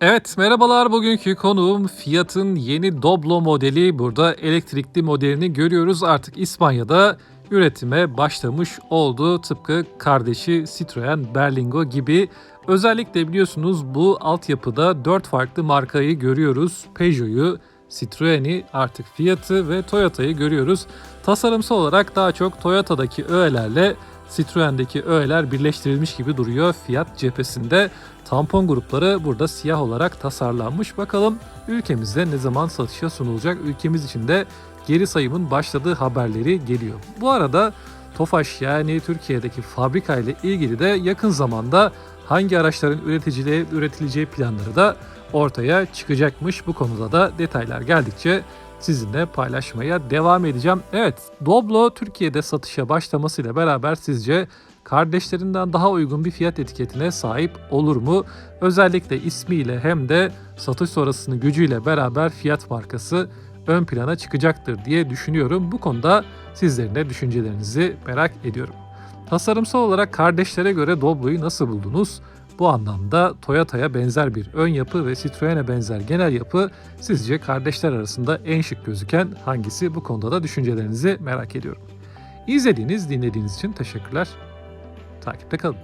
Evet merhabalar bugünkü konuğum Fiat'ın yeni Doblo modeli. Burada elektrikli modelini görüyoruz. Artık İspanya'da üretime başlamış oldu. Tıpkı kardeşi Citroen Berlingo gibi. Özellikle biliyorsunuz bu altyapıda 4 farklı markayı görüyoruz. Peugeot'u, Citroen'i, artık Fiat'ı ve Toyota'yı görüyoruz. Tasarımsal olarak daha çok Toyota'daki öğelerle Citroen'deki öğeler birleştirilmiş gibi duruyor Fiat cephesinde. Tampon grupları burada siyah olarak tasarlanmış. Bakalım ülkemizde ne zaman satışa sunulacak? Ülkemiz için de geri sayımın başladığı haberleri geliyor. Bu arada Tofaş yani Türkiye'deki fabrika ile ilgili de yakın zamanda hangi araçların üreticiliği, üretileceği planları da ortaya çıkacakmış. Bu konuda da detaylar geldikçe sizinle paylaşmaya devam edeceğim. Evet, Doblo Türkiye'de satışa başlamasıyla beraber sizce kardeşlerinden daha uygun bir fiyat etiketine sahip olur mu? Özellikle ismiyle hem de satış sonrasını gücüyle beraber fiyat markası ön plana çıkacaktır diye düşünüyorum. Bu konuda sizlerin de düşüncelerinizi merak ediyorum. Tasarımsal olarak kardeşlere göre Doblo'yu nasıl buldunuz? Bu anlamda Toyota'ya benzer bir ön yapı ve Citroen'e benzer genel yapı sizce kardeşler arasında en şık gözüken hangisi? Bu konuda da düşüncelerinizi merak ediyorum. İzlediğiniz, dinlediğiniz için teşekkürler. Takipte kalın.